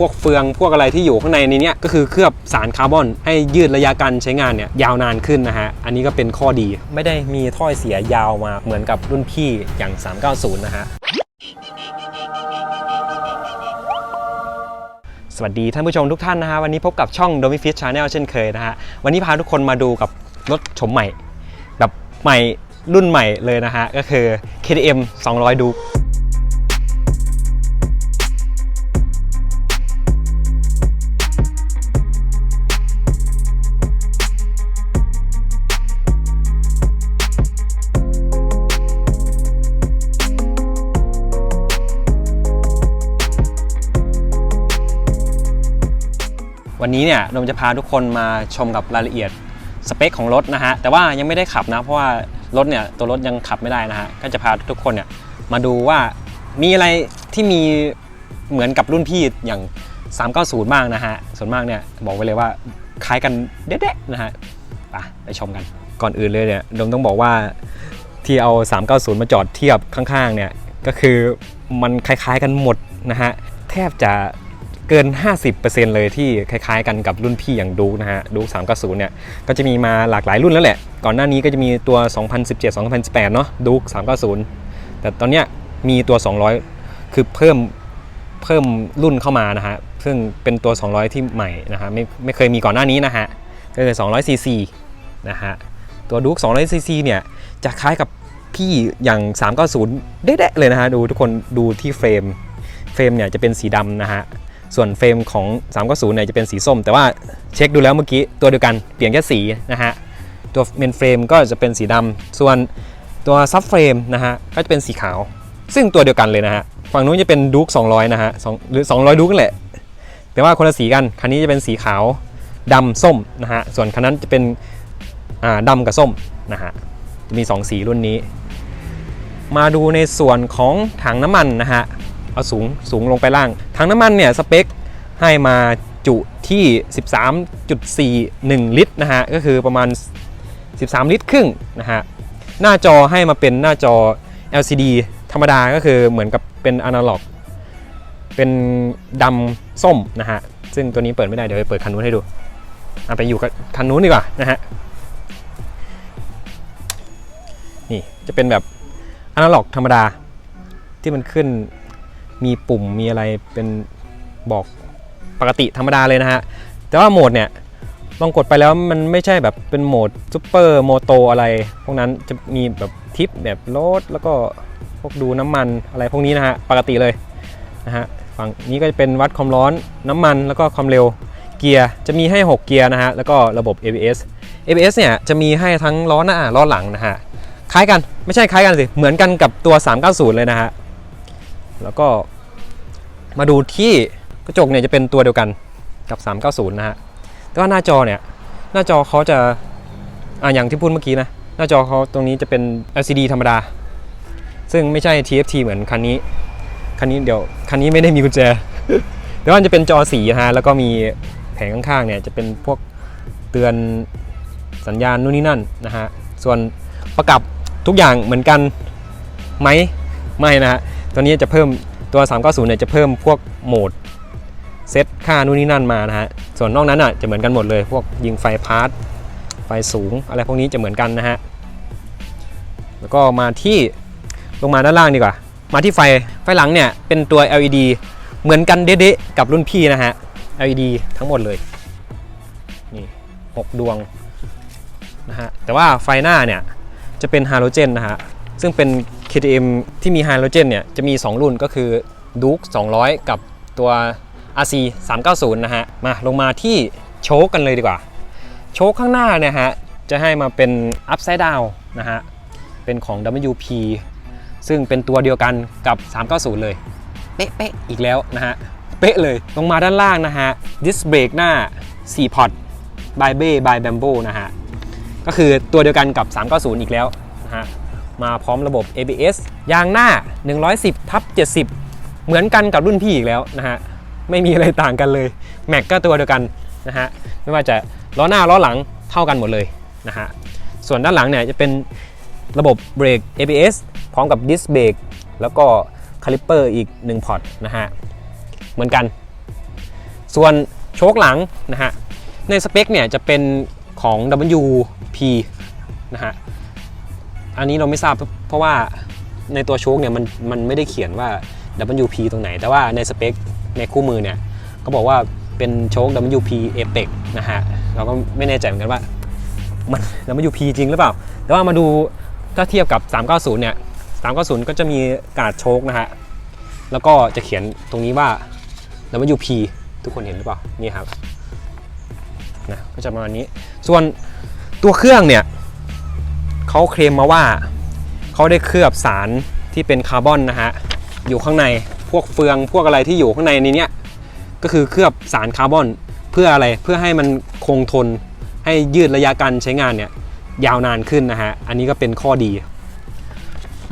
พวกเฟืองพวกอะไรที่อยู่ข้างในนี้เนี่ยก็คือเคลือบสารคาร์บอน ให้ยืดระยะการใช้งานเนี่ยยาวนานขึ้นนะฮะ อันนี้ก็เป็นข้อดีไม่ได้มีถ้อยเสียยาวมาเหมือนกับรุ่นพี่อย่าง 390 นะฮะสวัสดีท่านผู้ชมทุกท่านนะฮะ วันนี้พบกับช่อง d o m i f i s Channel เช่นเคยนะฮะ วันนี้พาทุกคนมาดูกับรถชมใหม่ แบบใหม่รุ่นใหม่เลยนะฮะ ก็คือ KTM 200 Duke วันนี้เนี่ยเราจะพาทุกคนมาชมกับรายละเอียดสเปคของรถนะฮะแต่ว่ายังไม่ได้ขับนะเพราะว่ารถเนี่ยตัวรถยังขับไม่ได้นะฮะก็จะพาทุกคนเนี่ยมาดูว่ามีอะไรที่มีเหมือนกับรุ่นพี่อย่าง 390 บ้างนะฮะส่วนมากเนี่ยบอกไว้เลยว่าคล้ายกันเด๊ะๆนะฮะไปไปชมกันก่อนอื่นเลยเนี่ยดมต้องบอกว่าที่เอา 390 มาจอดเทียบข้างๆเนี่ยก็คือมันคล้ายๆกันหมดนะฮะแทบจะ เกิน 50%เลยที่คล้ายๆ กันกับรุ่นพี่อย่างดูนะฮะดู390เนี่ยก็จะมีมาหลากหลายรุ่นแล้วแหละ ก่อนหน้านี้ก็จะมีตัว 2017 2018 เนาะดู390 แต่ตอนเนี้ยมีตัว 200 คือเพิ่มเพิ่มรุ่นเข้ามานะฮะซึ่งเป็นตัว 200 ที่ใหม่นะฮะไม่ไม่เคยมีก่อนหน้านี้นะฮะก็คือ200 cc นะฮะตัวดู200 cc เนี่ยจะคล้ายกับพี่อย่าง 390 เด๊ะเลยนะฮะดูทุกคนดูที่เฟรมเฟรมเนี่ยจะเป็นสีดำนะฮะ ส่วนเฟรมของ 390เนี่ยจะเป็นสีส้ม แต่ว่าเช็คดูแล้วเมื่อกี้ตัวเดียวกันเปลี่ยนแค่สีนะฮะตัวเมนเฟรมก็จะเป็นสีดำส่วนตัวซับเฟรมนะฮะก็จะเป็นสีขาว ซึ่งตัวเดียวกันเลยนะฮะฝั่งนู้นจะเป็นดู๊ก200 นะฮะสองหรือ 200 ดู๊กนั่นแหละแต่ว่าคนละสีกันคันนี้จะเป็นสีขาวดำส้มนะฮะส่วนคันนั้นจะเป็นอ่าดำกับส้มนะฮะจะมี 2 สีรุ่นนี้ มาดูในส่วนของถังน้ำมันนะฮะ เอาสูงสูงลงไปล่างถังน้ำมันเนี่ยสเปคให้มาจุที่ 13.41 ลิตรนะฮะก็คือประมาณ 13 ลิตรครึ่งนะฮะหน้าจอให้มาเป็นหน้าจอ LCD ธรรมดาก็คือเหมือนกับเป็นอนาล็อกเป็นดำส้มนะฮะซึ่งตัวนี้เปิดไม่ได้เดี๋ยวไปเปิดคันนู้นให้ดูเอาไปอยู่กับคันนู้นดีกว่านะฮะนี่จะเป็นแบบอนาล็อกธรรมดาที่มันขึ้น มีปุ่มมีอะไรเป็นบอกปกติธรรมดาเลยนะฮะ แต่ว่าโหมดเนี่ยลองกดไปแล้วมันไม่ใช่แบบเป็นโหมดซูเปอร์โมโตอะไร พวกนั้นจะมีแบบทิปแบบโลดแล้วก็พวกดูน้ำมันอะไรพวกนี้นะฮะ ปกติเลยนะฮะฝั่งนี้ก็จะเป็นวัดความร้อนน้ำมันแล้วก็ความเร็วเกียร์จะมีให้ 6 เกียร์นะฮะ แล้วก็ระบบ ABS ABS เนี่ยจะมีให้ทั้งล้อหน้าล้อหลังนะฮะ คล้ายกันไม่ใช่คล้ายกันสิ เหมือนกันกับตัว 390 เลยนะฮะ แล้วก็มาดูที่กระจกเนี่ยจะเป็นตัวเดียวกันกับ 390 นะฮะ แต่ว่าหน้าจอเนี่ย หน้าจอเขาจะอ่าอย่างที่พูดเมื่อกี้นะ หน้าจอเขาตรงนี้จะเป็น LCD ธรรมดา ซึ่งไม่ใช่ TFT เหมือนคันนี้ คันนี้เดี๋ยว คันนี้ไม่ได้มีกุญแจ แต่ว่าจะเป็นจอสีนะฮะ แล้วก็มีแผงข้างๆ เนี่ยจะเป็นพวกเตือนสัญญาณนู่นนี่นั่นนะฮะ ส่วนประกับทุกอย่างเหมือนกันไหม ไม่นะฮะ ตัวนี้จะเพิ่มตัว 390เนี่ยจะเพิ่มพวกโหมดเซตค่านู่นนี่นั่นมานะฮะ ส่วนนอกนั้นอะจะเหมือนกันหมดเลย พวกยิงไฟพาร์ทไฟสูง อะไรพวกนี้จะเหมือนกันนะฮะ แล้วก็มาที่ลงมาด้านล่างดีกว่า มาที่ไฟไฟหลังเนี่ยเป็นตัว LED เหมือนกันเด๊ะๆกับรุ่นพี่นะฮะ LED ทั้งหมดเลย นี่ 6 ดวงนะฮะ แต่ว่าไฟหน้าเนี่ยจะเป็นฮาโลเจนนะฮะ ซึ่งเป็น KTM ที่มีไฮโดรเจนเนี่ยจะมี 2 รุ่นก็คือ Duke 200 กับตัว RC 390 นะฮะ มาลงมาที่โชคกันเลยดีกว่า โชคข้างหน้าเนี่ยฮะ จะให้มาเป็น Upside Down นะฮะ เป็นของ WP ซึ่งเป็นตัวเดียวกันกับ 390 เลย เป๊ะๆอีกแล้วนะฮะ เป๊ะเลยลงมาด้านล่างนะฮะดิสเบรกหน้า 4 พอร์ต by Bay by Bambo นะฮะ ก็คือตัวเดียวกันกับ 390 อีกแล้วนะฮะ มาพร้อมระบบ ABS ยางหน้า 110ทับ70 เหมือนกันกับรุ่นพี่อีกแล้วนะฮะ ไม่มีอะไรต่างกันเลย แม็กก็ตัวเดียวกันนะฮะ ไม่ว่าจะล้อหน้าล้อหลังเท่ากันหมดเลยนะฮะ ส่วนด้านหลังเนี่ยจะเป็นระบบเบรก ABS พร้อมกับดิสเบรกแล้วก็คาลิปเปอร์อีก1พอร์ตนะฮะ เหมือนกัน ส่วนโชคหลังนะฮะ ในสเปคเนี่ยจะเป็นของ WP นะฮะ อันนี้เราไม่ทราบเพราะว่าในตัวโชคเนี่ยมันมันไม่ได้เขียนว่า WP ตรงไหน แต่ว่าในสเปคในคู่มือเนี่ยก็บอกว่าเป็นโชค WP Apex นะฮะเราก็ไม่แน่ใจเหมือนกันว่ามัน WP จริงหรือเปล่า แต่ว่ามาดูถ้าเทียบกับ 390 เนี่ย 390 ก็จะมีกาดโชคนะฮะ แล้วก็จะเขียนตรงนี้ว่า WP ทุกคนเห็นหรือเปล่า นี่ครับนะก็จะประมาณนี้ ส่วนตัวเครื่องเนี่ย เขาเคลมมาว่าเขาได้เคลือบสารที่เป็นคาร์บอนนะฮะอยู่ข้างในพวกเฟืองพวกอะไรที่อยู่ข้างในนี้เนี่ยก็คือเคลือบสารคาร์บอนเพื่ออะไรเพื่อให้มันคงทนให้ยืดระยะการใช้งานเนี่ยยาวนานขึ้นนะฮะอันนี้ก็เป็นข้อดี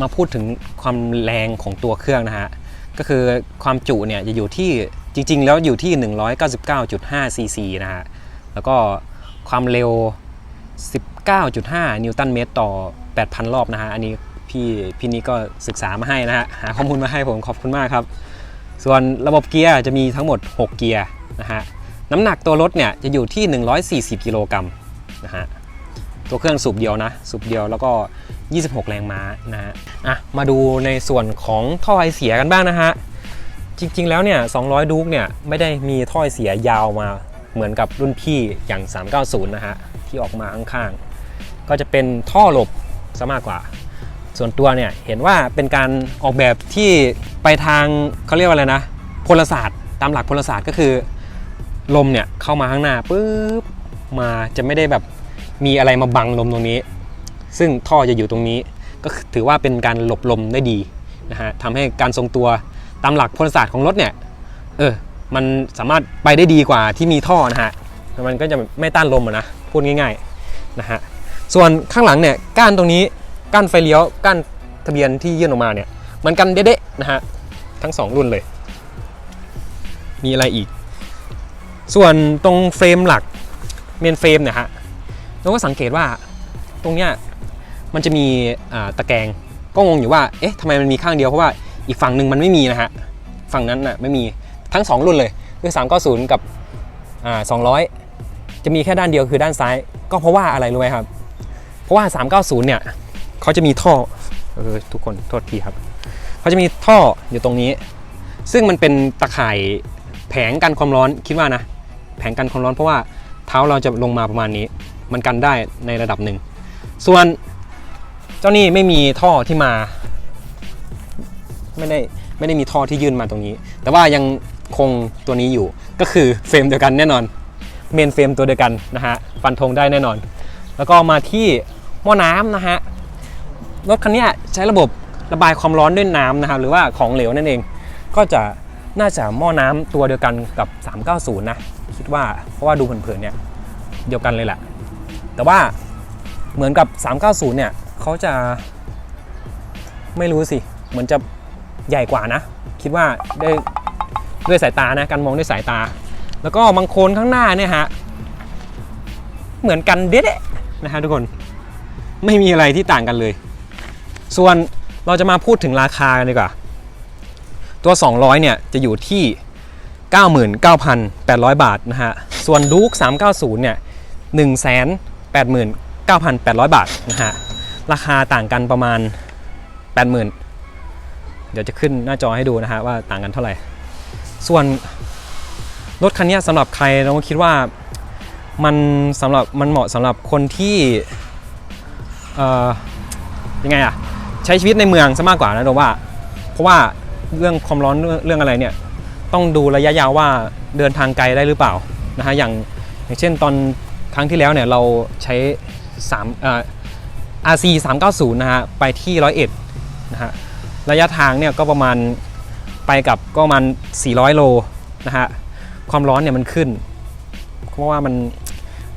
มาพูดถึงความแรงของตัวเครื่องนะฮะก็คือความจุเนี่ยจะอยู่ที่จริง ๆ แล้วอยู่ที่ 199.5ซีซีนะฮะแล้วก็ความเร็ว 19.5 นิวตันเมตรต่อ 8,000 รอบนะฮะ อันนี้พี่พี่นี้ก็ศึกษามาให้นะฮะ หาข้อมูลมาให้ผมขอบคุณมากครับ ส่วนระบบเกียร์จะมีทั้งหมด 6 เกียร์นะฮะ น้ำหนักตัวรถเนี่ยจะอยู่ที่ 140 กิโลกรัมนะฮะ ตัวเครื่องสูบเดียวนะ สูบเดียวแล้วก็ 26 แรงม้านะฮะ อะ มาดูในส่วนของท่อไอเสียกันบ้างนะฮะ จริงๆแล้วเนี่ย 200 ดูกเนี่ยไม่ได้มีท่อไอเสียยาวมาเหมือนกับรุ่นพี่อย่าง 390 นะฮะ ที่ออกมาข้างๆก็จะเป็นท่อหลบซะมากกว่า ส่วนตัวเนี่ยเห็นว่าเป็นการออกแบบที่ไปทางเขาเรียกว่าอะไรนะพลศาสตร์ตามหลักพลศาสตร์ก็คือ ลมเนี่ยเข้ามาข้างหน้าปุ๊บมาจะไม่ได้แบบมีอะไรมาบังลมตรงนี้ ซึ่งท่อจะอยู่ตรงนี้ ก็ถือว่าเป็นการหลบลมได้ดีนะฮะทำให้การทรงตัวตามหลักพลศาสตร์ของรถเนี่ยเออมันสามารถไปได้ดีกว่าที่มีท่อนะฮะมันก็จะไม่ต้านลมนะ พูดง่ายๆนะฮะส่วนข้างหลังเนี่ยก้านตรงนี้ก้านไฟเลี้ยวก้านทะเบียนที่ยื่นออกมาเนี่ยเหมันกันเด๊ะๆนะฮะทั้งสองรุ่นเลย มีอะไรอีก ส่วนตรงเฟรมหลักเมนเฟรมเนี่ยฮะเราก็สังเกตว่าตรงเนี้ยมันจะมีตะแกรงก็งงอยู่ว่าเอ๊ะทำไมมันมีข้างเดียวเพราะว่าอีกฝั่งหนึ่งมันไม่มีนะฮะฝั่งนั้นน่ะไม่มีทั้งสองรุ่นเลยคือ390 กับอ่า200 จะมีแค่ด้านเดียวคือด้านซ้าย ก็เพราะว่าอะไรรู้ไหมครับ เพราะว่า 390 เนี่ยเขาจะมีท่อเออทุกคนโทษทีครับเขาจะมีท่ออยู่ตรงนี้ ซึ่งมันเป็นตะข่ายแผงกันความร้อนคิดว่านะ แผงกันความร้อนเพราะว่าเท้าเราจะลงมาประมาณนี้ มันกันได้ในระดับหนึ่ง ส่วนเจ้านี่ไม่มีท่อที่มา ไม่ได้ไม่ได้มีท่อที่ยื่นมาตรงนี้ แต่ว่ายังคงตัวนี้อยู่ก็คือเฟรมเดียวกันแน่นอน เมนเฟรมตัวเดียวกันนะฮะฟันธงได้แน่นอน แล้วก็มาที่หม้อน้ำนะฮะรถคันนี้ใช้ระบบระบายความร้อนด้วยน้ำนะครับหรือว่าของเหลวนั่นเอง ก็จะน่าจะหม้อน้ำตัวเดียวกันกับ 390 นะ คิดว่าเพราะว่าดูเผินๆเนี่ยเดียวกันเลยแหละแต่ว่าเหมือนกับ 390 เนี่ยเขาจะไม่รู้สิ เหมือนจะใหญ่กว่านะ คิดว่าได้ด้วยสายตานะ การมองด้วยสายตา แล้วก็บางโคนข้างหน้าเนี่ยฮะเหมือนกันเด็ดนะฮะทุกคนไม่มีอะไรที่ต่างกันเลย ส่วนเราจะมาพูดถึงราคากันดีกว่า ตัว 200 เนี่ยจะอยู่ที่ 99,800 บาทนะฮะ ส่วนดู๊ก390 เนี่ย 189,800 บาทนะฮะ ราคาต่างกันประมาณ 80,000 เดี๋ยวจะขึ้นหน้าจอให้ดูนะฮะว่าต่างกันเท่าไหร่ ส่วน รถคันนี้สำหรับใครเราก็คิดว่ามันสำหรับมันเหมาะสำหรับคนที่ยังไงอะใช้ชีวิตในเมืองซะมากกว่านะเราว่า เพราะว่าเรื่องความร้อนเรื่องเรื่องอะไรเนี่ยต้องดูระยะยาวว่าเดินทางไกลได้หรือเปล่านะฮะอย่างอย่างเช่นตอนครั้งที่แล้วเนี่ยเราใช้3เอ่อ RC 390นะฮะไปที่ร้อยเอ็ดนะฮะระยะทางเนี่ยก็ประมาณไปกับก็ประมาณ400 โลนะฮะ ความร้อนเนี่ยมันขึ้น เพราะว่ามัน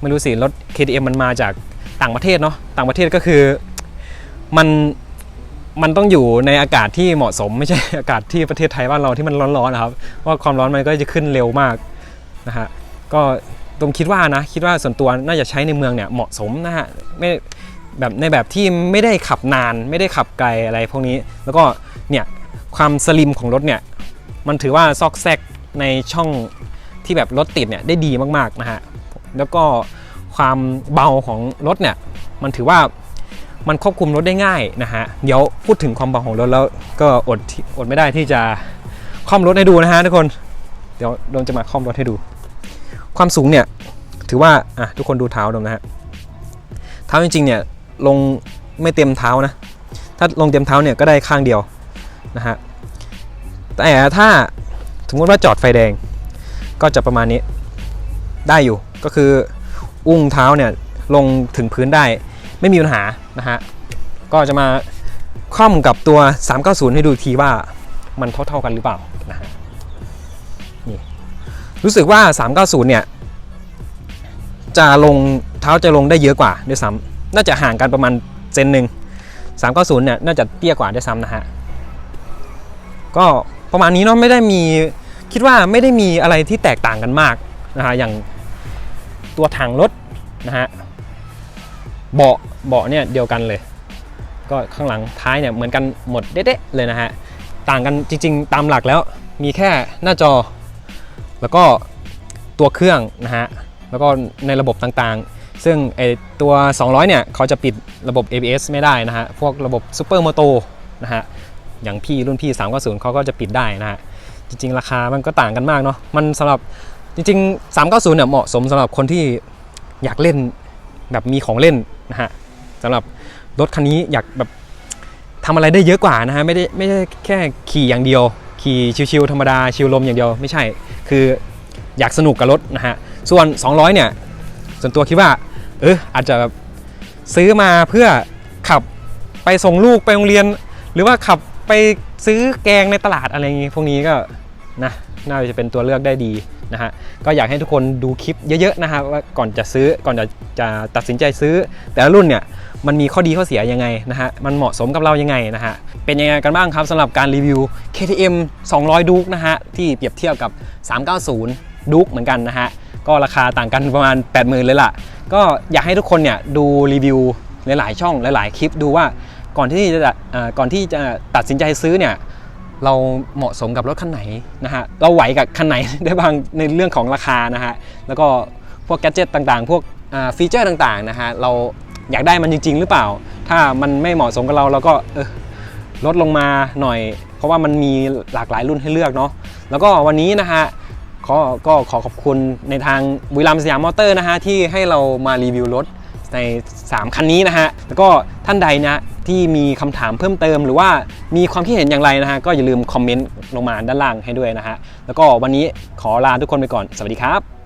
ไม่รู้สิรถ KTM มันมาจากต่างประเทศเนาะต่างประเทศก็คือมันมันต้องอยู่ในอากาศที่เหมาะสม ไม่ใช่อากาศที่ประเทศไทยบ้านเราที่มันร้อนๆนะครับว่าความร้อนมันก็จะขึ้นเร็วมากนะฮะก็ตรงคิดว่านะคิดว่าส่วนตัวน่าจะใช้ในเมืองเนี่ยเหมาะสมนะฮะไม่แบบในแบบที่ไม่ได้ขับนานไม่ได้ขับไกลอะไรพวกนี้ แล้วก็เนี่ยความสลิมของรถเนี่ยมันถือว่าซอกแซกในช่อง ที่แบบรถติดเนี่ยได้ดีมากๆนะฮะแล้วก็ความเบาของรถเนี่ยมันถือว่ามันควบคุมรถได้ง่ายนะฮะเดี๋ยวพูดถึงความเบาของรถแล้วก็อดที่อดไม่ได้ที่จะคล่อมรถให้ดูนะฮะทุกคนเดี๋ยวโดมจะมาคล่อมรถให้ดู ความสูงเนี่ยถือว่าอะทุกคนดูเท้าโดมนะฮะเท้าจริงๆเนี่ยลงไม่เต็มเท้านะ ถ้าลงเต็มเท้าเนี่ยก็ได้ข้างเดียวนะฮะแต่ถ้าสมมติว่าจอดไฟแดง ก็จะประมาณนี้ได้อยู่ก็คืออุ้งเท้าเนี่ยลงถึงพื้นได้ไม่มีปัญหานะฮะก็จะมาค่อมกับตัว 390 ให้ดูทีว่ามันเท่าๆกันหรือเปล่านะฮะนี่รู้สึกว่า 390 เนี่ยจะลงเท้าจะลงได้เยอะกว่าด้วยซ้ำน่าจะห่างกันประมาณเซนหนึ่ง390 เนี่ยน่าจะเตี้ยกว่าด้วยซ้ำนะฮะก็ประมาณนี้เนาะไม่ได้มี คิดว่าไม่ได้มีอะไรที่แตกต่างกันมากนะฮะอย่างตัวถังรถนะฮะเบาะเบาะเนี่ยเดียวกันเลย ก็ข้างหลังท้ายเนี่ยเหมือนกันหมดเด๊ะเลยนะฮะต่างกันจริง ๆ ตามหลักแล้วมีแค่หน้าจอ แล้วก็ตัวเครื่องนะฮะแล้วก็ในระบบต่างๆ ซึ่งไอตัว 200 เนี่ยเขาจะปิดระบบ ABS ไม่ได้นะฮะพวกระบบ Super Moto นะฮะอย่างพี่รุ่นพี่ 390เขาก็จะปิดได้นะฮะ จริง ๆ ราคามันก็ต่างกันมากเนาะมันสำหรับจริง ๆ 390เนี่ยเหมาะสมสำหรับคนที่อยากเล่นแบบมีของเล่นนะฮะสำหรับรถคันนี้อยากแบบทำอะไรได้เยอะกว่านะฮะไม่ได้ไม่ได้แค่ขี่อย่างเดียว ขี่ชิวๆธรรมดาชิวลมอย่างเดียวไม่ใช่ คืออยากสนุกกับรถนะฮะส่วน 200 เนี่ย ส่วนตัวคิดว่าเอออาจจะซื้อมาเพื่อขับไปส่งลูกไปโรงเรียน หรือว่าขับไปซื้อแกงในตลาดอะไรอย่างงี้พวกนี้ก็ นะน่าจะเป็นตัวเลือกได้ดีนะฮะก็อยากให้ทุกคนดูคลิปเยอะๆนะฮะว่าก่อนจะซื้อก่อนจะจะตัดสินใจซื้อ แต่ละรุ่นเนี่ยมันมีข้อดีข้อเสียยังไงนะฮะมันเหมาะสมกับเรายังไงนะฮะเป็นยังไงกันบ้างครับสำหรับการรีวิว KTM 200ดูกนะฮะที่เปรียบเทียบกับ 390ดูกเหมือนกันนะฮะก็ราคาต่างกันประมาณ 80,000 เลยล่ะ ก็อยากให้ทุกคนเนี่ยดูรีวิวหลายๆช่องหลายๆคลิปดูว่าก่อนที่จะก่อนที่จะตัดสินใจซื้อเนี่ย เราเหมาะสมกับรถคันไหนนะฮะเราไหวกับคันไหนได้บ้างในเรื่องของราคานะฮะแล้วก็พวกแกจิตต่างๆ พวกฟีเจอร์ต่างๆนะฮะเราอยากได้มันจริง ๆ หรือเปล่า ถ้ามันไม่เหมาะสมกับเราเราก็เออลดลงมาหน่อย เพราะว่ามันมีหลากหลายรุ่นให้เลือกเนาะแล้วก็วันนี้นะฮะขอก็ขอขอบคุณในทางบุรีรัมย์สยามมอเตอร์นะฮะที่ให้เรามารีวิวรถ ใน 3 คันนี้นะฮะ แล้วก็ท่านใดนะที่มีคำถามเพิ่มเติม หรือว่ามีความคิดเห็นอย่างไรนะฮะ ก็อย่าลืมคอมเมนต์ลงมาด้านล่างให้ด้วยนะฮะ แล้วก็วันนี้ขอลาทุกคนไปก่อน สวัสดีครับ